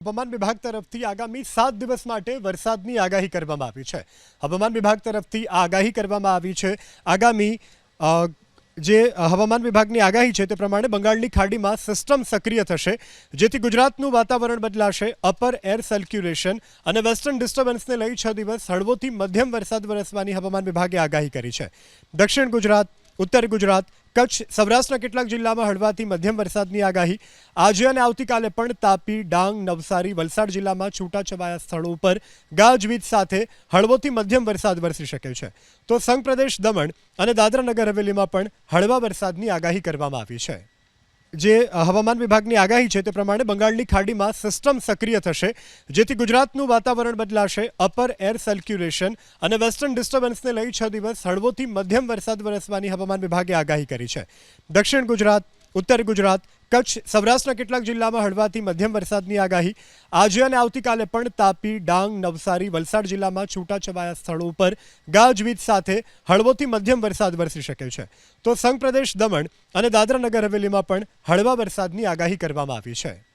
હવામાન વિભાગ તરફથી આગામી સાત દિવસ માટે વરસાદની આગાહી કરવામાં આવી છે. હવામાન વિભાગ તરફથી આ આગાહી કરવામાં આવી છે. આગામી જે હવામાન વિભાગની આગાહી છે તે પ્રમાણે બંગાળની ખાડીમાં સિસ્ટમ સક્રિય થશે, જેથી ગુજરાતનું વાતાવરણ બદલાશે, અપર એર સર્ક્યુલેશન અને વેસ્ટર્ન ડિસ્ટર્બન્સને લઈ છ દિવસ હળવોથી મધ્યમ વરસાદ વરસવાની હવામાન વિભાગે આગાહી કરી છે. દક્ષિણ ગુજરાત, ઉત્તર ગુજરાત કચ્છ, સૌરાષ્ટ્રના કેટલાક જિલ્લામાં હળવાથી મધ્યમ વરસાદની આગાહી. આજે અને આવતીકાલે પણ તાપી, ડાંગ, નવસારી, વલસાડ જિલ્લામાં છૂટાછવાયા સ્થળો ઉપર ગાજવીજ સાથે હળવોથી મધ્યમ વરસાદ વરસી શકે છે. તો સંઘ પ્રદેશ દમણ અને દાદરાનગર હવેલીમાં પણ હળવા વરસાદની આગાહી કરવામાં આવી છે. જે હવામાન વિભાગની આગાહી છે તે પ્રમાણે બંગાળની ખાડીમાં સિસ્ટમ સક્રિય થશે, જેથી ગુજરાતનું વાતાવરણ બદલાશે, અપર એર સર્ક્યુલેશન અને વેસ્ટર્ન ડિસ્ટર્બન્સને લઈ છ દિવસ હળવોથી મધ્યમ વરસાદ વરસવાની હવામાન વિભાગે આગાહી કરી છે. દક્ષિણ ગુજરાત, ઉત્તર ગુજરાત કચ્છ, સૌરાષ્ટ્રના કેટલાક જિલ્લામાં હળવાથી મધ્યમ વરસાદની આગાહી. આજે અને આવતીકાલે પણ તાપી, ડાંગ, નવસારી, વલસાડ જિલ્લામાં છૂટાછવાયા સ્થળો પર ગાજવીજ સાથે હળવોથી મધ્યમ વરસાદ વરસી શકે છે. તો સંઘ પ્રદેશ દમણ અને દાદરા નગર હવેલીમાં પણ હળવા વરસાદની આગાહી કરવામાં આવી છે.